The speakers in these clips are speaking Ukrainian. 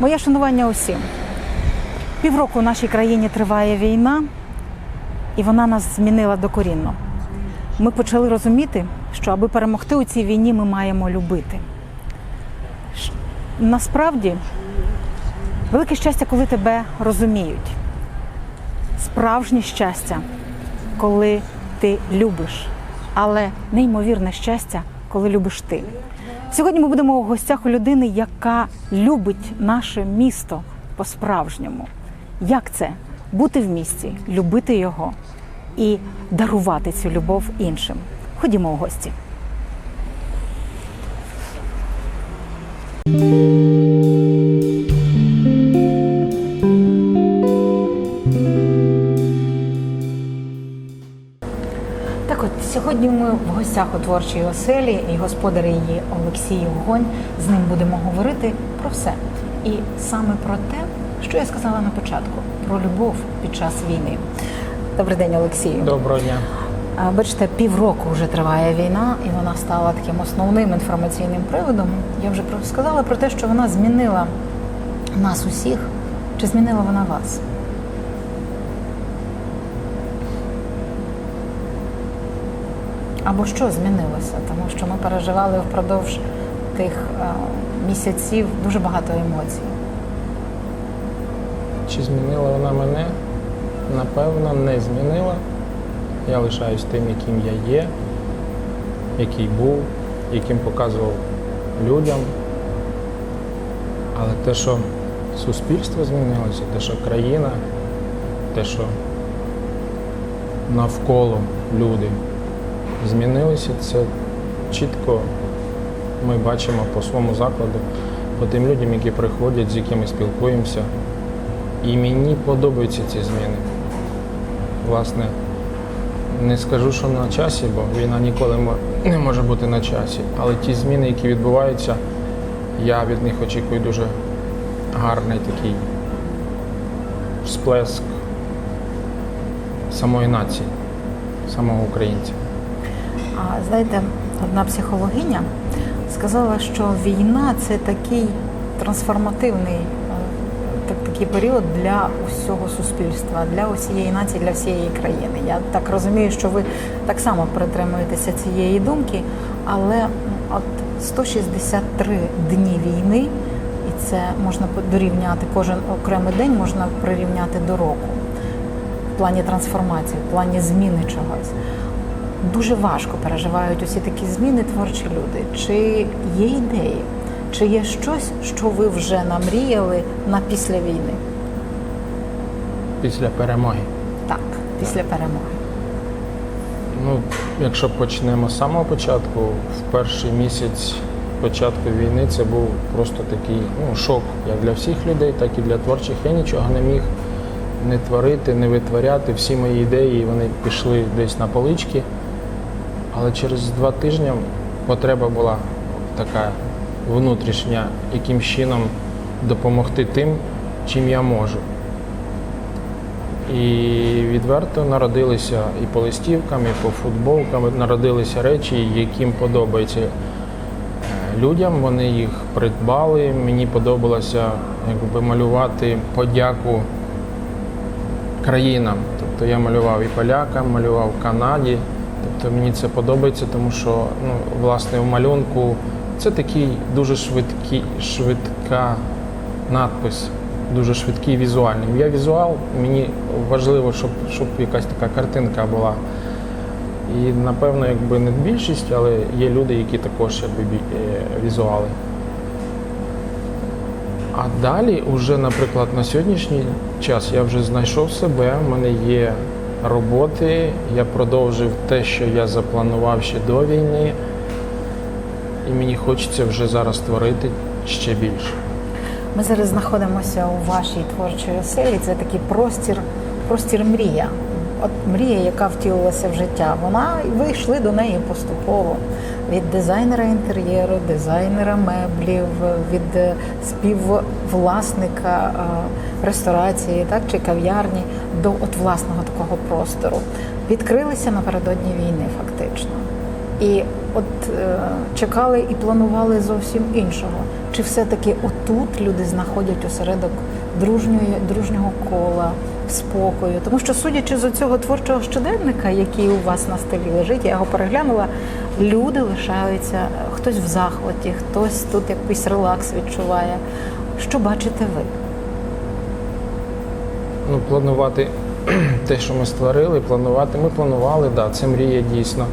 Моє шанування усім. Півроку в нашій країні триває війна, і вона нас змінила докорінно. Ми почали розуміти, що аби перемогти у цій війні, ми маємо любити. Насправді, велике щастя, коли тебе розуміють. Справжнє щастя, коли ти любиш, але неймовірне щастя, коли любиш ти. Сьогодні ми будемо у гостях у людини, яка любить наше місто по-справжньому. Як це бути в місті, любити його і дарувати цю любов іншим? Ходімо у гості. Так от сьогодні ми в гостях у творчій оселі і господар її Олексій Огонь. З ним будемо говорити про все. І саме про те, що я сказала на початку, про любов під час війни. Добрий день, Олексію. Доброго дня. Бачите, півроку вже триває війна, і вона стала таким основним інформаційним приводом. Я вже сказала про те, що вона змінила нас усіх. Чи змінила вона вас? Або що змінилося? Тому що ми переживали впродовж тих місяців дуже багато емоцій. Чи змінила вона мене? Напевно, не змінила. Я лишаюсь тим, яким я є, який був, яким показував людям. Але те, що суспільство змінилося, те, що країна, те, що навколо люди змінилися, це чітко ми бачимо по своєму закладу, по тим людям, які приходять, з якими спілкуємося. І мені подобаються ці зміни. Власне, не скажу, що на часі, бо війна ніколи не може бути на часі. Але ті зміни, які відбуваються, я від них очікую дуже гарний такий всплеск самої нації, самого українця. А знаєте, одна психологиня сказала, що війна це такий трансформативний такий період для усього суспільства, для усієї нації, для всієї країни. Я так розумію, що ви так само притримуєтеся цієї думки, але от 163 дні війни, і це можна дорівняти кожен окремий день, можна прирівняти до року в плані трансформації, в плані зміни чогось. Дуже важко переживають усі такі зміни творчі люди. Чи є ідеї, чи є щось, що ви вже намріяли на після війни? Після перемоги. Так, після перемоги. Ну, якщо почнемо з самого початку, в перший місяць початку війни це був просто такий ну, шок як для всіх людей, так і для творчих. Я нічого не міг не творити, не витворяти. Всі мої ідеї вони пішли десь на полички. Але через два тижні потреба була така внутрішня, яким чином допомогти тим, чим я можу. І відверто народилися і по листівкам, і по футболкам народилися речі, яким подобається е, людям. Вони їх придбали. Мені подобалося якби малювати подяку країнам. Тобто я малював і полякам, малював Канаді. Тобто мені це подобається, тому що ну, власне в малюнку це такий дуже швидкий, швидка надпис, дуже швидкий візуальний. Я візуал, мені важливо, щоб, щоб якась така картинка була. І напевно, якби не більшість, але є люди, які також якби, е, візуали. А далі, уже, наприклад, на сьогоднішній час я вже знайшов себе, в мене є роботи, я продовжив те, що я запланував ще до війни, і мені хочеться вже зараз творити ще більше. Ми зараз знаходимося у вашій творчій оселі. Це такий простір, простір мрія. От мрія, яка втілилася в життя. Вона ви йшли до неї поступово. Від дизайнера інтер'єру, дизайнера меблів, від е, співвласника е, ресторації, так чи кав'ярні до от власного такого простору. Відкрилися напередодні війни, фактично. І от е, чекали і планували зовсім іншого. Чи все-таки отут люди знаходять осередок дружньої, дружнього кола, спокою? Тому що, судячи з цього творчого щоденника, який у вас на столі лежить, я його переглянула, люди лишаються, хтось в захваті, хтось тут якийсь релакс відчуває. Що бачите ви? Ну, планувати те, що ми створили, планувати. Ми планували, да, це мрія дійсно.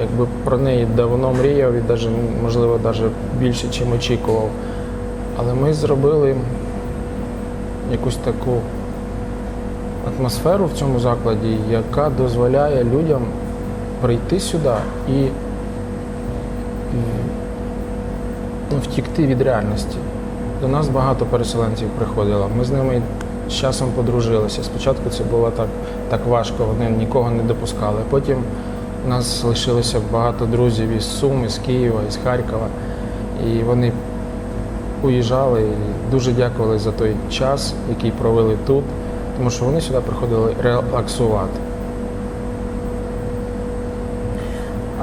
Якби про неї давно мріяв і даже, можливо, навіть більше, чим очікував. Але ми зробили якусь таку атмосферу в цьому закладі, яка дозволяє людям прийти сюди і ну, втікти від реальності. До нас багато переселенців приходило. Ми з ними з часом подружилися. Спочатку це було так, так важко, вони нікого не допускали. Потім у нас лишилося багато друзів із Сум, із Києва, із Харкова. І вони уїжджали і дуже дякували за той час, який провели тут, тому що вони сюди приходили релаксувати.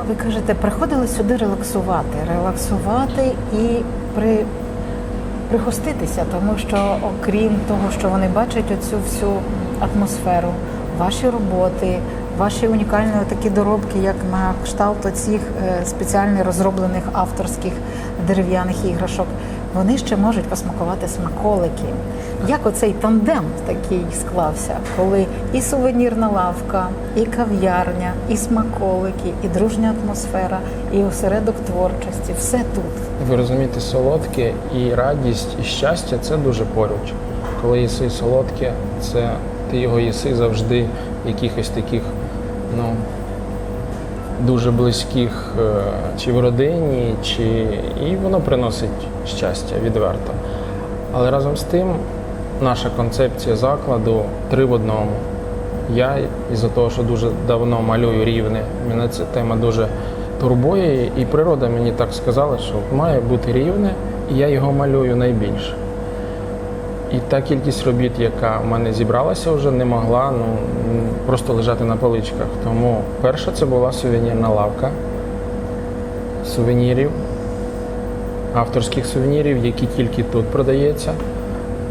Ви кажете, приходили сюди релаксувати, релаксувати і при, пригоститися, тому що окрім того, що вони бачать оцю всю атмосферу, ваші роботи, ваші унікальні такі доробки, як на кшталт оцих е, спеціально розроблених авторських дерев'яних іграшок, вони ще можуть посмакувати смаколики. Як оцей тандем такий склався, коли і сувенірна лавка, і кав'ярня, і смаколики, і дружня атмосфера, і осередок творчості все тут. Ви розумієте, солодке і радість, і щастя це дуже поруч. Коли їси солодке, це ти його їси завжди в якихось таких, ну дуже близьких, е, чи в родині, чи і воно приносить щастя відверто. Але разом з тим, наша концепція закладу три в одному. Я із-за того, що дуже давно малюю рівне, мене ця тема дуже турбує, і природа мені так сказала, що має бути рівне, і я його малюю найбільше. І та кількість робіт, яка в мене зібралася, вже не могла ну, просто лежати на поличках. Тому перша це була сувенірна лавка сувенірів, авторських сувенірів, які тільки тут продаються.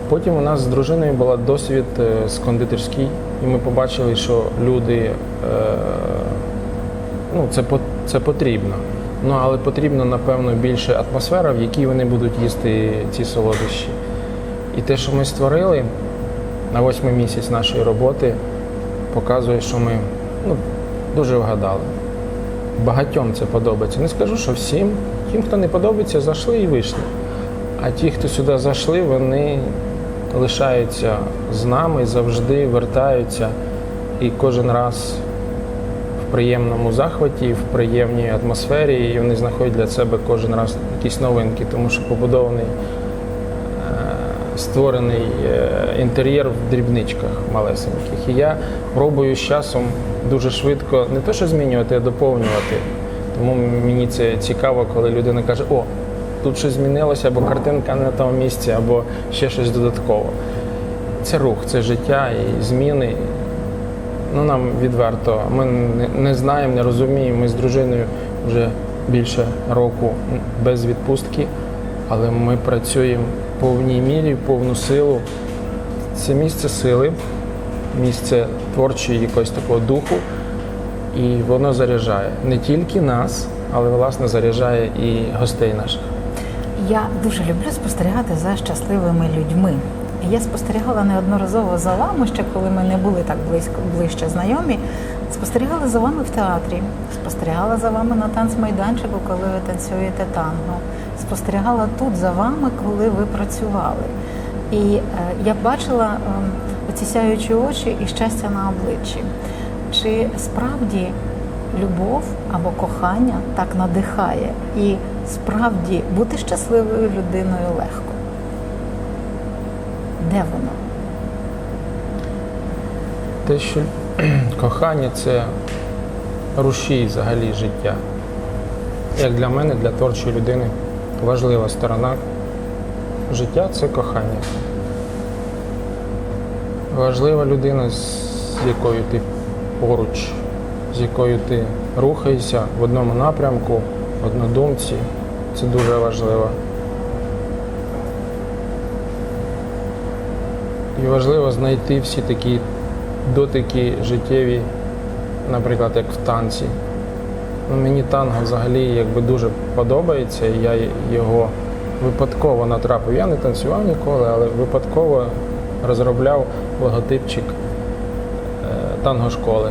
Потім у нас з дружиною була досвід е, з кондитерський, і ми побачили, що люди е, ну, це, це потрібно. Ну, але потрібно, напевно, більше атмосфера, в якій вони будуть їсти ці солодощі. І те, що ми створили на восьмий місяць нашої роботи, показує, що ми ну, дуже вгадали. Багатьом це подобається. Не скажу, що всім. Тим, хто не подобається, зайшли і вийшли. А ті, хто сюди зайшли, вони лишаються з нами, завжди вертаються і кожен раз в приємному захваті, в приємній атмосфері, і вони знаходять для себе кожен раз якісь новинки, тому що побудований, створений е, інтер'єр в дрібничках малесеньких. І я пробую з часом дуже швидко не те, що змінювати, а доповнювати. Тому мені це цікаво, коли людина каже, о, тут щось змінилося, або картинка не на тому місці, або ще щось додатково. Це рух, це життя і зміни. Ну, нам відверто, ми не, знаємо, не розуміємо. Ми з дружиною вже більше року без відпустки, але ми працюємо повній мірі, повну силу. Це місце сили, місце творчої якогось такого духу, і воно заряджає не тільки нас, але власне заряджає і гостей наших. Я дуже люблю спостерігати за щасливими людьми. Я спостерігала неодноразово за вами, ще коли ми не були так близько ближче знайомі. Спостерігала за вами в театрі, спостерігала за вами на танцмайданчику, коли ви танцюєте танго. Спостерігала тут за вами, коли ви працювали. І е, я бачила е, оці сяючі очі і щастя на обличчі. Чи справді любов або кохання так надихає, і справді бути щасливою людиною легко? Де воно? Те, що кохання це рушій взагалі життя. Як для мене, для творчої людини, важлива сторона життя це кохання. Важлива людина, з якою ти поруч, з якою ти рухаєшся в одному напрямку, в однодумці. Це дуже важливо. І важливо знайти всі такі дотики життєві, наприклад, як в танці. Ну, мені танго взагалі якби дуже подобається, я його випадково натрапив. Я не танцював ніколи, але випадково розробляв логотипчик е, танго-школи.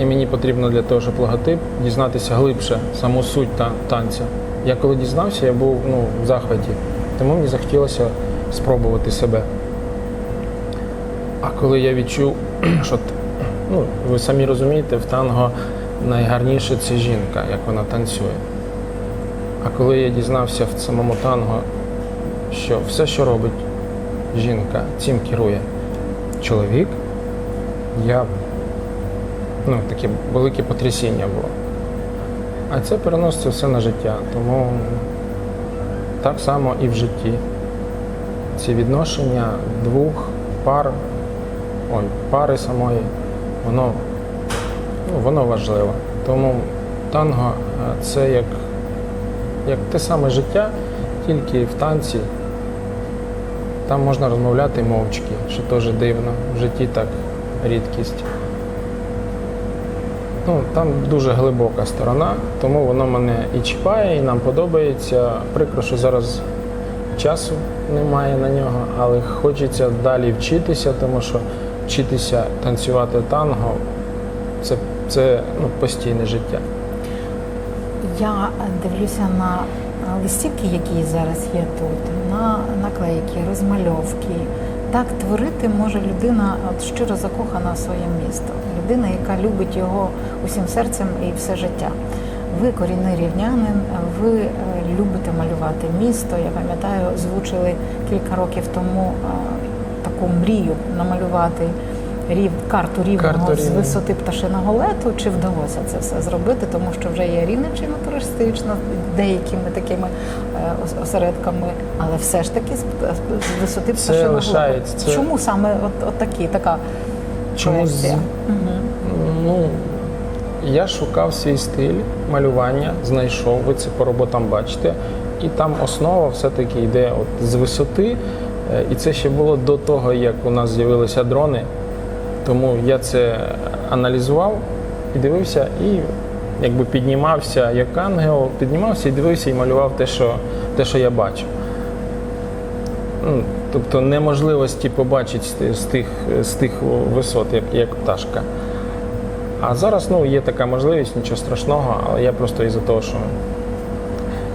І мені потрібно для того, щоб логотип дізнатися глибше саму суть та- танця. Я коли дізнався, я був ну, в захваті, тому мені захотілося спробувати себе. А коли я відчув, що ну, ви самі розумієте, в танго найгарніше це жінка, як вона танцює. А коли я дізнався в самому танго, що все, що робить жінка, цим керує чоловік, я ну, таке велике потрясіння було. А це переноситься все на життя. Тому так само і в житті. Ці відношення двох пар, ой, пари самої, воно, воно важливо. Тому танго е, це як, як те саме життя, тільки в танці. Там можна розмовляти мовчки, що теж дивно. В житті так рідкість. Ну, там дуже глибока сторона, тому воно мене і чіпає, і нам подобається. Прикро, що зараз часу немає на нього, але хочеться далі вчитися, тому що вчитися танцювати танго це, ну, постійне життя. Я дивлюся на листівки, які зараз є тут, на наклейки, розмальовки. Так творити може людина от щиро закохана в своє місто, людина, яка любить його усім серцем і все життя. Ви корінний рівнянин, ви е, любите малювати місто. Я пам'ятаю, озвучили кілька років тому е, таку мрію намалювати рів, карту рівного Карту з висоти пташиного лету. Чи вдалося це все зробити? Тому що вже є Рівненщина туристична деякими такими е, осередками, але все ж таки з, з висоти Це пташиного лишається, лету. це- Чому саме от, от такі, така Чому з-? Мгм. Ну, я шукав свій стиль малювання, знайшов, ви це по роботам бачите. І там основа все-таки йде от з висоти. Е, І це ще було до того, як у нас з'явилися дрони. Тому я це аналізував і дивився, і якби піднімався як ангел, піднімався і дивився і малював те, що, те, що я бачив. Ну, тобто неможливості побачити з тих, з тих висот, як, як пташка. А зараз ну, є така можливість, нічого страшного, але я просто із-за того, що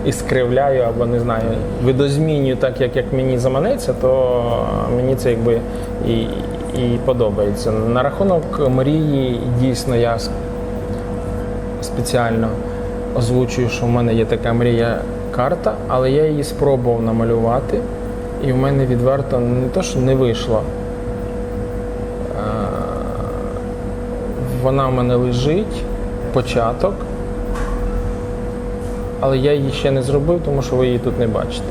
іскривляю або не знаю, видозмінюю так, як, як мені заманеться, то мені це якби і, і подобається. На рахунок мрії, дійсно, я спеціально озвучую, що в мене є така мрія карта, але я її спробував намалювати, і в мене відверто не то, що не вийшло. Е, Вона в мене лежить, початок, але я її ще не зробив, тому що ви її тут не бачите.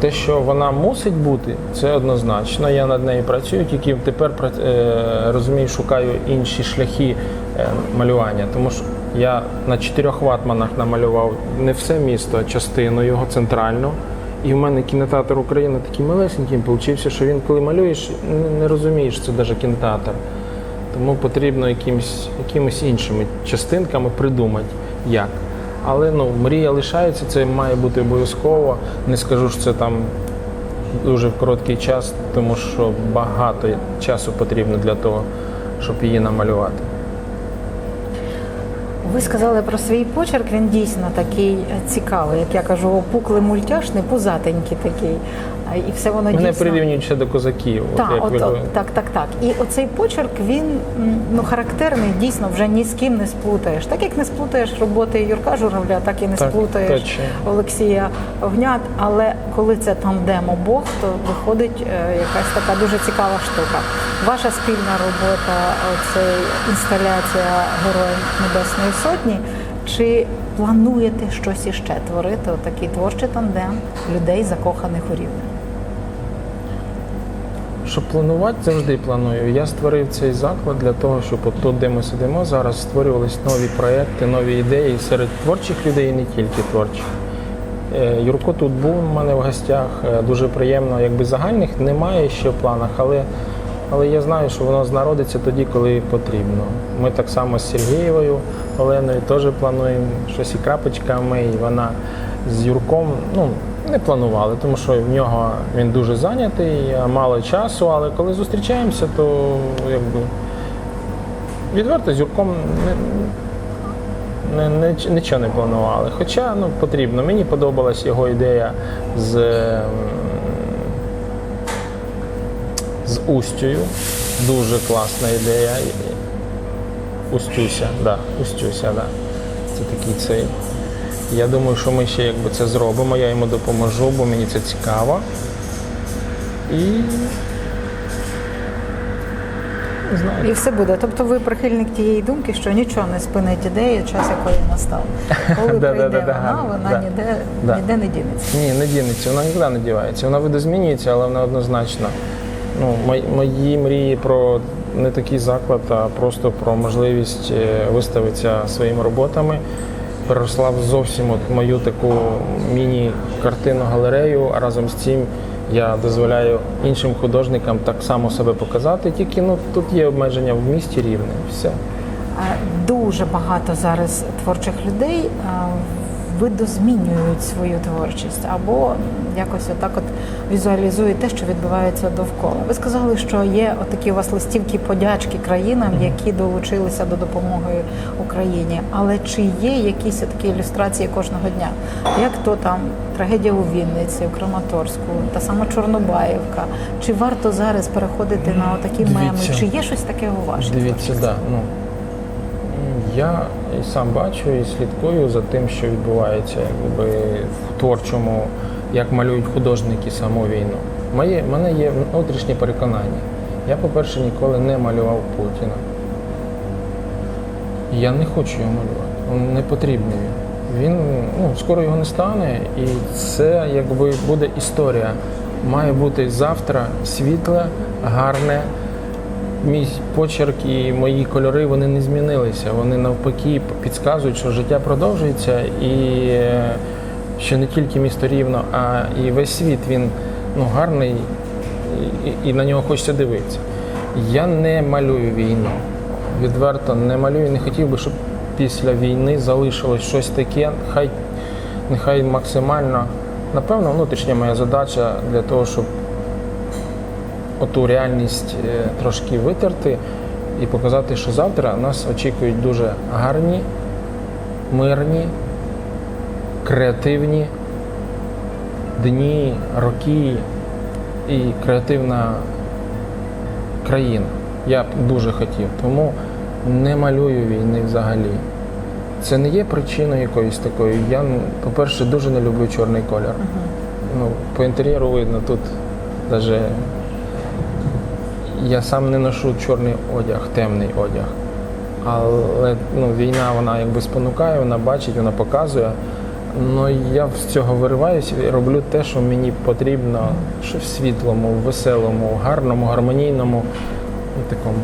Те, що вона мусить бути, це однозначно. Я над нею працюю, тільки тепер е, розумію, шукаю інші шляхи е, малювання. Тому що я на чотирьох ватманах намалював не все місто, а частину його центральну. І в мене кінотеатр України такий малесенький получився, що він, коли малюєш, не- розумієш, це навіть кінотеатр. Тому потрібно якимось, якимось іншими частинками придумати, як. Але ну, мрія лишається, це має бути обов'язково. Не скажу, що це там дуже короткий час, тому що багато часу потрібно для того, щоб її намалювати. Ви сказали про свій почерк, він дійсно такий цікавий, як я кажу, опуклий мультяшний, пузатенький такий. І все воно Мене дійсно... прирівнюють ще до козаків. Так, як от, ви от, так, так, так. І оцей почерк він ну характерний, дійсно вже ні з ким не сплутаєш. Так як не сплутаєш роботи Юрка Журавля, так і не Так, сплутаєш точно. Олексія Огнят. Але коли це тандем обох, то виходить е, якась така дуже цікава штука. Ваша спільна робота, це інсталяція Героїв Небесної Сотні. Чи плануєте щось іще творити? Отакий творчий тандем людей, закоханих у рівне? Щоб планувати, завжди планую. Я створив цей заклад для того, щоб от тут, де ми сидимо, зараз створювались нові проекти, нові ідеї серед творчих людей і не тільки творчих. Е, Юрко тут був у мене в гостях. е, Дуже приємно, якби загальних немає ще в планах, але, але я знаю, що воно знародиться тоді, коли потрібно. Ми так само з Сергієвою Оленою теж плануємо щось і крапочками, і вона з Юрком. Ну, не планували, тому що в нього він дуже зайнятий, мало часу, але коли зустрічаємося, то якби відверто з Юрком не, не, не, нічого не планували. Хоча ну, потрібно. Мені подобалась його ідея з, ем, з Устю. Дуже класна ідея. Устюся, да, Устюся, да. Це такий цей. Я думаю, що ми ще якби це зробимо, я йому допоможу, бо мені це цікаво. І не знаю. І все буде. Тобто ви прихильник тієї думки, що нічого не спинить ідею, час якої настав. Коли Да, прийде да, да, да, вона, вона да. ніде, Да. ніде не дінеться. Ні, не дінеться, вона нікуди не дівається. Вона видозмінюється, але вона однозначно. Ну, мої, мої мрії про не такий заклад, а просто про можливість е, виставитися своїми роботами. Переросла в зовсім от мою таку міні-картину галерею, а разом з цим я дозволяю іншим художникам так само себе показати. Тільки ну, тут є обмеження в місті рівне. Все. Дуже багато зараз творчих людей а, видозмінюють свою творчість або якось отак от візуалізують те, що відбувається довкола. Ви сказали, що є отакі у вас листівки подячки країнам, які долучилися до допомоги Україні. Але чи є якісь такі ілюстрації кожного дня? Як то там трагедія у Вінниці, у Краматорську, та сама Чорнобаївка? Чи варто зараз переходити на отакі меми? Чи є щось таке у вашій Дивіться, творчості? да, ну, я і сам бачу і слідкую за тим, що відбувається якби, в творчому, як малюють художники саму війну. Моє, мене є внутрішнє переконання. Я, по-перше, ніколи не малював Путіна. Я не хочу його малювати. Він не потрібний. Він ну, скоро його не стане, і це якби буде історія. Має бути завтра світле, гарне, мій почерк і мої кольори вони не змінилися. Вони навпаки підказують, що життя продовжується, і е, що не тільки місто рівно, а і весь світ він ну, гарний і, і- на нього хочеться дивитися. Я не малюю війну. Відверто не малюю. Не хотів би, щоб після війни залишилось щось таке. Хай нехай максимально. Напевно, внутрішня моя задача для того, щоб оту реальність е, трошки витерти і показати, що завтра нас очікують дуже гарні, мирні, креативні дні, роки і креативна країна. Я б дуже хотів. Тому не малюю війни взагалі. Це не є причиною якоюсь такою. Я, по-перше, дуже не люблю чорний колір. Ну, по інтер'єру видно тут навіть я сам не ношу чорний одяг, темний одяг. Але ну, війна вона якби спонукає, вона бачить, вона показує. Ну я з цього вириваюся і роблю те, що мені потрібно, що в світлому, в веселому, гарному, гармонійному ну, такому.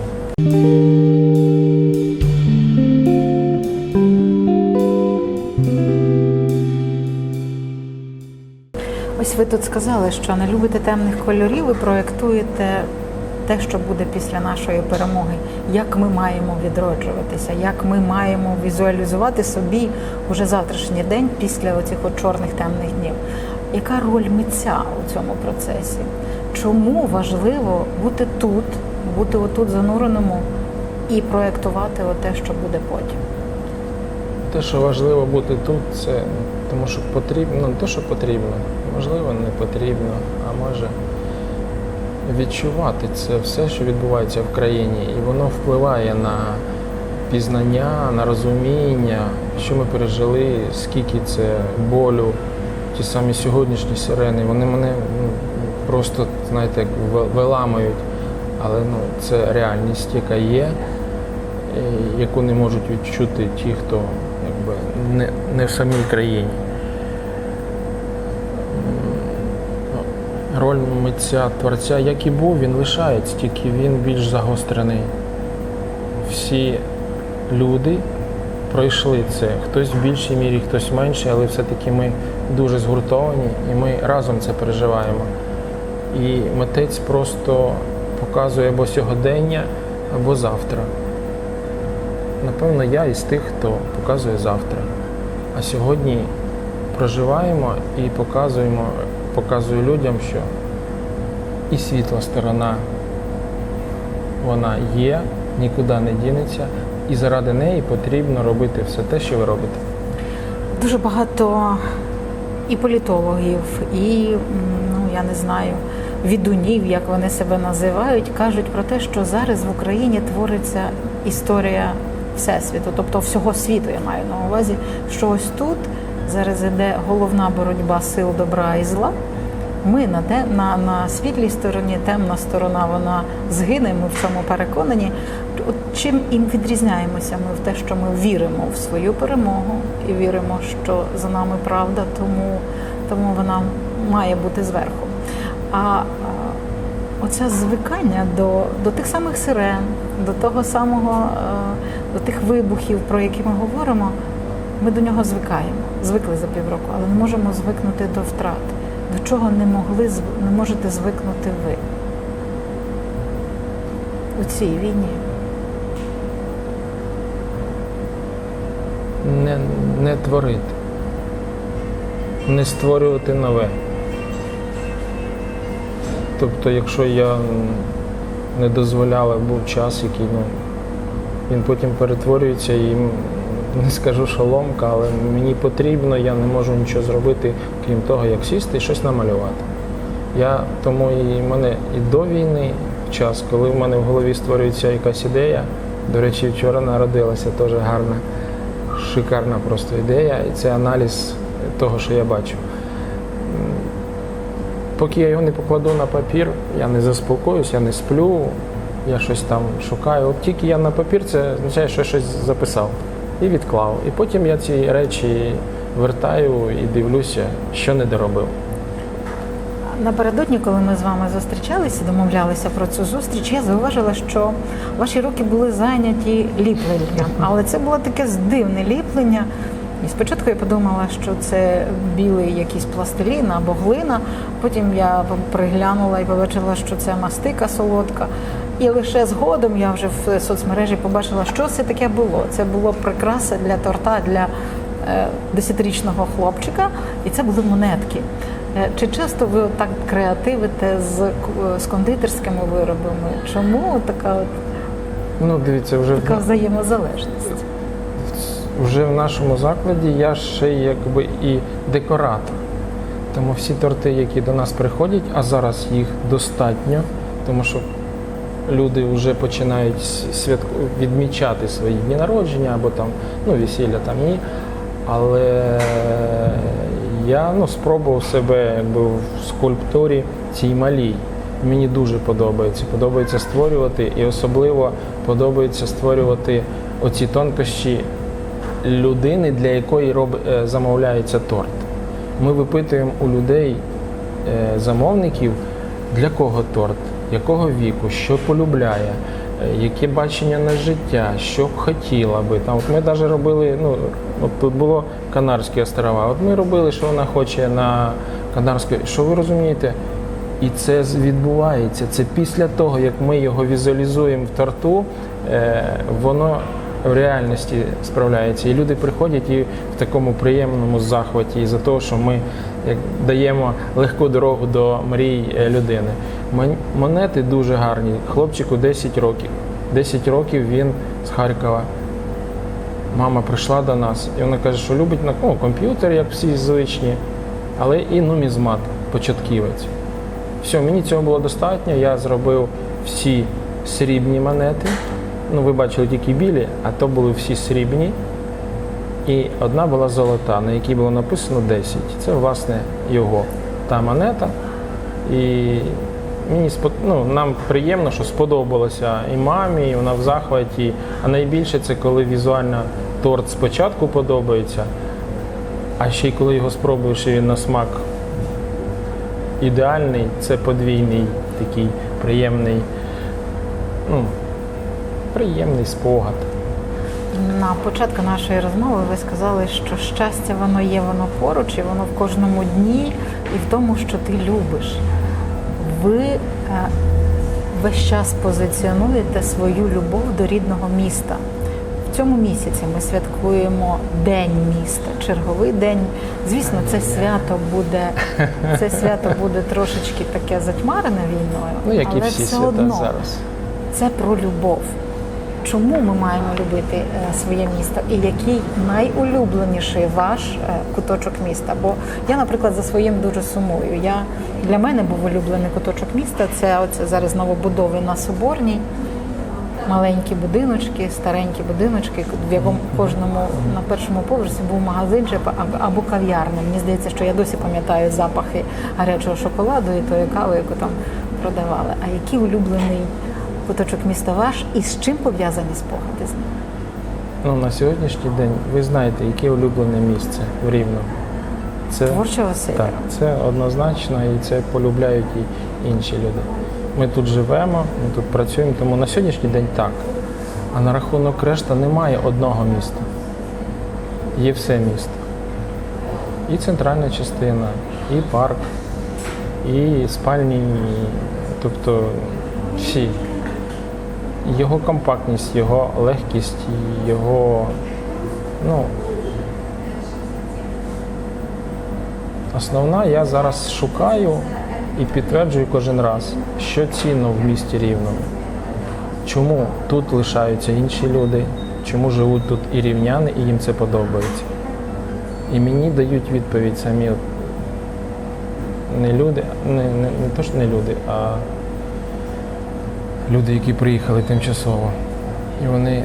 Ось ви тут сказали, що не любите темних кольорів, ви проєктуєте те, що буде після нашої перемоги, як ми маємо відроджуватися, як ми маємо візуалізувати собі уже завтрашній день після оцих от чорних темних днів. Яка роль митця у цьому процесі? Чому важливо бути тут, бути отут зануреному і проєктувати те, що буде потім? те, що важливо бути тут, це тому що потрібно, не те, що потрібно, можливо, не потрібно, а може відчувати це все, що відбувається в країні, і воно впливає на пізнання, на розуміння, що ми пережили, скільки це болю, ті самі сьогоднішні сирени, вони мене ну, просто, знаєте, виламують. Але ну, це реальність, яка є, яку не можуть відчути ті, хто якби, не, не в самій країні. Роль митця творця, як і був, він лишається, тільки він більш загострений. Всі люди пройшли це. Хтось в більшій мірі, хтось в меншій, але все-таки ми дуже згуртовані і ми разом це переживаємо. І митець просто показує або сьогодення, або завтра. Напевно, я із тих, хто показує завтра. А сьогодні проживаємо і показуємо, показую людям, що і світла сторона вона є, нікуди не дінеться, і заради неї потрібно робити все те, що ви робите. Дуже багато і політологів, і ну я не знаю, відунів, як вони себе називають, кажуть про те, що зараз в Україні твориться історія всесвіту, тобто всього світу, я маю на увазі, що ось тут зараз іде головна боротьба сил добра і зла. Ми на те на, на світлій стороні, темна сторона, вона згине. Ми в цьому переконані. От чим і відрізняємося ми в те, що ми віримо в свою перемогу і віримо, що за нами правда, тому, тому вона має бути зверху. А, оце звикання до, до тих самих сирен, до того самого, е, до тих вибухів, про які ми говоримо, ми до нього звикаємо. Звикли за півроку, але не можемо звикнути до втрат. До чого не могли не можете звикнути ви у цій війні? Не, не творити, не створювати нове. Тобто, якщо я не дозволяла, був час, який ну, він потім перетворюється і не скажу, що ломка, але мені потрібно, я не можу нічого зробити, крім того, як сісти і щось намалювати. Я тому і мене і до війни час, коли в мене в голові створюється якась ідея. До речі, вчора народилася теж гарна, шикарна просто ідея, і це аналіз того, що я бачу. Поки я його не покладу на папір, я не заспокоюсь, я не сплю, я щось там шукаю. От тільки я на папір, це означає, що я щось записав і відклав. І потім я ці речі вертаю і дивлюся, що не доробив. Напередодні, коли ми з вами зустрічалися, домовлялися про цю зустріч, я зауважила, що ваші руки були зайняті ліпленням, але це було таке дивне ліплення. І спочатку я подумала, що це білий якийсь пластилін або глина. Потім я приглянула і побачила, що це мастика солодка. І лише згодом я вже в соцмережі побачила, що це таке було. Це було прикраса для торта для е, десятирічного хлопчика, і це були монетки. Е, Чи часто ви так креативите з, з кондитерськими виробами? Чому така, от, Ну, дивіться, вже в- така взаємозалежність? вже в нашому закладі я ще якби і декоратор. Тому всі торти, які до нас приходять, а зараз їх достатньо, тому що люди вже починають святку відмічати свої дні народження або там ну, весілля там ні. Але я ну, спробував себе якби, в скульптурі цій малій. Мені дуже подобається. Подобається створювати, і особливо подобається створювати оці тонкощі людини, для якої роб... е, замовляється торт. Ми випитуємо у людей, е, замовників, для кого торт, якого віку, що полюбляє, е, яке бачення на життя, що б хотіла би. Там, от ми навіть робили, ну, от було Канарські острова. От ми робили, що вона хоче на Канарські. Що ви розумієте? І це відбувається. Це після того, як ми його візуалізуємо в торту, е, воно в реальності справляється. І люди приходять і в такому приємному захваті за того, що ми даємо легку дорогу до мрій е, людини. Мон- Монети дуже гарні. Хлопчику 10 років. 10 років він з Харкова. Мама прийшла до нас, і вона каже, що любить на ну, комп'ютер, як всі звичні, але і нумізмат, початківець. Все, мені цього було достатньо. Я зробив всі срібні монети. Ну, ви бачили тільки білі, а то були всі срібні. І одна була золота, на якій було написано 10. Це, власне, його та монета. І мені спод... ну, нам приємно, що сподобалося і мамі, і вона в захваті. А найбільше це коли візуально торт спочатку подобається, а ще й коли його спробуєш і він на смак ідеальний, це подвійний такий приємний, ну, приємний спогад. На початку нашої розмови ви сказали, що щастя воно є, воно поруч, і воно в кожному дні, і в тому, що ти любиш. Ви е, весь час позиціонуєте свою любов до рідного міста. В цьому місяці ми святкуємо День міста, черговий день. Звісно, це свято буде, це свято буде трошечки таке затьмарене війною, Ну, як і але всі все свята одно зараз. це про любов. Чому ми маємо любити е, своє місто? І який найулюбленіший ваш е, куточок міста? Бо я, наприклад, за своїм дуже сумую. Я для мене був улюблений куточок міста. Це оце зараз новобудови на Соборній. Маленькі будиночки, старенькі будиночки, в якому кожному на першому поверсі був магазинчик або- або кав'ярня. Мені здається, що я досі пам'ятаю запахи гарячого шоколаду і тої кави, яку там продавали. А який улюблений куточок міста ваш і з чим пов'язані спогади з ним? Ну, на сьогоднішній день ви знаєте, яке улюблене місце в Рівному. Це, Творча оселя. так, це однозначно і це полюбляють і інші люди. Ми тут живемо, ми тут працюємо, тому на сьогоднішній день так. А на рахунок решта немає одного міста. Є все місто. І центральна частина, і парк, і спальні, тобто всі. Його компактність, його легкість, його. Ну, основна я зараз шукаю і підтверджую кожен раз, що цінно в місті Рівному. Чому тут лишаються інші люди, чому живуть тут і рівняни, і їм це подобається. І мені дають відповідь самі не люди, не, не, не то, що не люди, а люди, які приїхали тимчасово. І вони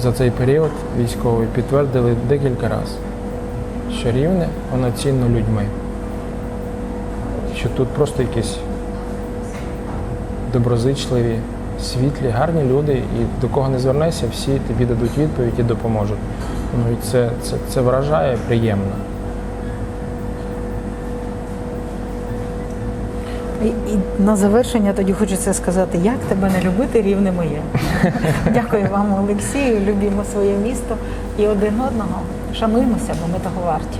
за цей період військовий підтвердили декілька разів, що рівне воно цінно людьми. Що тут просто якісь доброзичливі, світлі, гарні люди, і до кого не звернешся, всі тобі дадуть відповідь і допоможуть. Ну і це, це, це вражає приємно. І, і на завершення тоді хочеться сказати, як тебе не любити, рівне моє. Дякую вам, Олексію. Любімо своє місто і один одного. Шануємося, бо ми того варті.